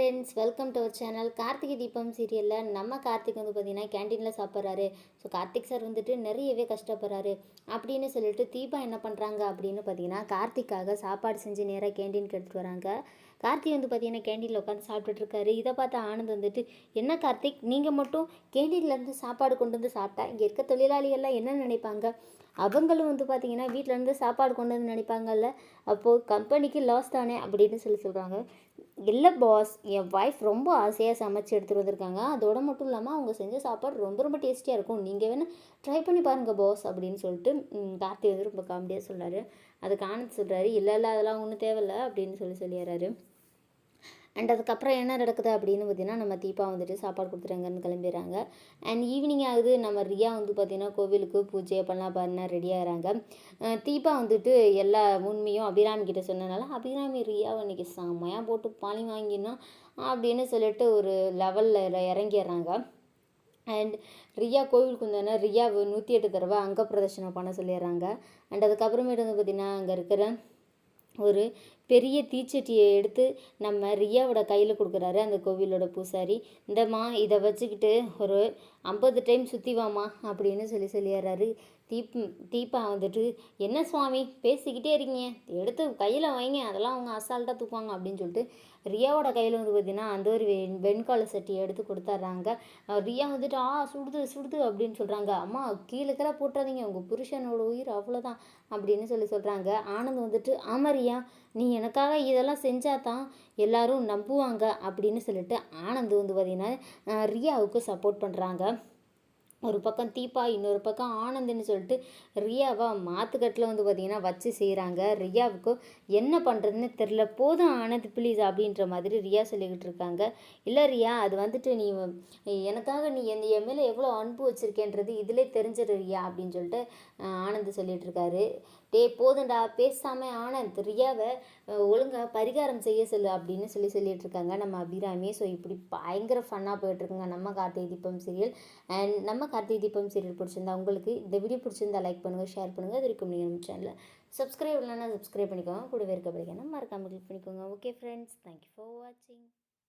Friends welcome to our channel Karthigai Deepam சீரியலில் நம்ம கார்த்திக் வந்து பார்த்திங்கன்னா கேன்டீனில் சாப்பிட்றாரு. ஸோ கார்த்திக் சார் வந்துட்டு நிறையவே கஷ்டப்படுறாரு. அப்படின்னு சொல்லிட்டு தீபா என்ன பண்ணுறாங்க அப்படின்னு பார்த்தீங்கன்னா கார்த்திக்காக சாப்பாடு செஞ்சு நேராக கேன்டீனுக்கு எடுத்துகிட்டு வராங்க. கார்த்திக் வந்து பார்த்தீங்கன்னா கேன்டீனில் உட்காந்து சாப்பிட்டுட்டு இருக்காரு. இதை பார்த்து ஆனந்த் வந்துட்டு என்ன கார்த்திக் நீங்கள் மட்டும் கேன்டீன்லேருந்து சாப்பாடு கொண்டு வந்து சாப்பிட்டா இங்கே இருக்க தொழிலாளிகள்லாம் என்ன நினைப்பாங்க? அவங்களும் வந்து பார்த்திங்கன்னா வீட்டிலேருந்து சாப்பாடு கொண்டு வந்து நினைப்பாங்கல்ல? அப்போது கம்பெனிக்கு லாஸ் தானே அப்படின்னு சொல்லி சொல்கிறாங்க இல்லை பாஸ் என் ஒய்ஃப் ரொம்ப ஆசையாக சமைச்சு எடுத்துகிட்டு வந்திருக்காங்க. அதோட மட்டும் இல்லாமல் அவங்க செஞ்ச சாப்பாடு ரொம்ப ரொம்ப டேஸ்டியாக இருக்கும். நீங்கள் வேணால் ட்ரை பண்ணி பாருங்கள் பாஸ் அப்படின்னு சொல்லிட்டு கார்த்தி வந்து ரொம்ப காமெடியாக சொல்கிறாரு அதுக்கு ஆனந்த் சொல்கிறாரு இல்லை இல்லை அதெல்லாம் ஒன்றும் தேவையில்ல அப்படின்னு சொல்லி சொல்லிடுறாரு. அண்ட் அதுக்கப்புறம் என்ன நடக்குது அப்படின்னு பார்த்தீங்கன்னா நம்ம தீபா வந்துட்டு சாப்பாடு கொடுத்துறாங்கன்னு கிளம்பிடுறாங்க. அண்ட் ஈவினிங் ஆகுது. நம்ம ரியா வந்து பார்த்தீங்கன்னா கோவிலுக்கு பூஜை பண்ணலாம் பண்ண ரெடி ஆகிறாங்க. தீபா வந்துட்டு எல்லா உண்மையும் அபிராமி கிட்ட சொன்னனால அபிராமி ரியாவை இன்னைக்கு செம்மையாக போட்டு பாலி வாங்கினோம் அப்படின்னு சொல்லிட்டு ஒரு லெவலில் இறங்கிடுறாங்க. அண்ட் ரியா கோவிலுக்கு வந்தோடனே ரியாவை நூற்றி எட்டு தடவை அங்க பிரதர்ஷனம் பண்ண சொல்லிடுறாங்க. அண்ட் அதுக்கப்புறமேட்டு வந்து பார்த்திங்கன்னா அங்கே இருக்கிற ஒரு பெரிய தீச்சட்டியை எடுத்து நம்ம ரியாவோட கையில் கொடுக்குறாரு அந்த கோவிலோட பூசாரி. இந்தம்மா இதை வச்சுக்கிட்டு ஒரு ஐம்பது டைம் சுற்றிவாம்மா அப்படின்னு சொல்லி சொல்லிடுறாரு தீப் தீபா வந்துட்டு என்ன சுவாமி பேசிக்கிட்டே இருக்கீங்க. எடுத்து கையில் வைங்க அதெல்லாம் அவங்க அசால்ட்டாக தூக்குவாங்க அப்படின்னு சொல்லிட்டு ரியாவோட கையில் வந்து பார்த்தீங்கன்னா அந்த ஒரு வெண் வெண்கால சட்டியை எடுத்து கொடுத்துட்றாங்க ரியா வந்துட்டு ஆ சுடுது சுடுது அப்படின்னு சொல்கிறாங்க அம்மா கீழே கீழே போட்டுறாதீங்க. உங்கள் புருஷனோட உயிர் அவ்வளோதான் அப்படின்னு சொல்லி சொல்கிறாங்க ஆனந்த் வந்துட்டு ஆமாம் ரியா நீ எனக்காக இதெல்லாம் செஞ்சால் தான் எல்லோரும் நம்புவாங்க அப்படின்னு சொல்லிட்டு ஆனந்த் வந்து பார்த்திங்கன்னா ரியாவுக்கு சப்போர்ட் பண்ணுறாங்க ஒரு பக்கம் தீபா இன்னொரு பக்கம் ஆனந்த்னு சொல்லிட்டு ரியாவை மாத்துக்கட்டில் வந்து பார்த்திங்கன்னா வச்சு செய்கிறாங்க ரியாவுக்கு என்ன பண்ணுறதுன்னு தெரில போதும் ஆனந்த் ப்ளீஸ் அப்படின்ற மாதிரி ரியா சொல்லிக்கிட்டு இருக்காங்க. இல்லை ரியா அது வந்துட்டு நீ எனக்காக நீ என் என் மேலே எவ்வளோ அன்பு வச்சுருக்கேன்றது இதிலே தெரிஞ்சிடு ரியா அப்படின்னு சொல்லிட்டு ஆனந்த் சொல்லிகிட்டு இருக்காரு. டே போதும்டா பேசாமல் ஆனந்த் ரியாவை ஒழுங்காக பரிகாரம் செய்ய சொல்லு அப்படின்னு சொல்லி சொல்லிட்டு இருக்காங்க நம்ம அபிராமி. ஸோ இப்படி பயங்கர ஃபன்னாக போயிட்டுருக்குங்க நம்ம கார்த்திகை தீபம் சீரியல் அண்ட் நம்ம கார்த்திகை தீபம் சீரியல் பிடிச்சிருந்தா உங்களுக்கு இந்த வீடியோ பிடிச்சிருந்தா லைக் பண்ணுங்கள் ஷேர் பண்ணுங்கள் அது வரைக்கும் நீங்கள் நம்ம சேனலில் சப்ஸ்கிரைப் இல்லைன்னா சப்ஸ்கிரைப் பண்ணிக்கோங்க. கூடவே இருக்க படிக்கணும் மறக்காமல் கிளிக் பண்ணிக்கோங்க. ஓகே ஃப்ரெண்ட்ஸ் தேங்க்யூ ஃபார் வாட்சிங்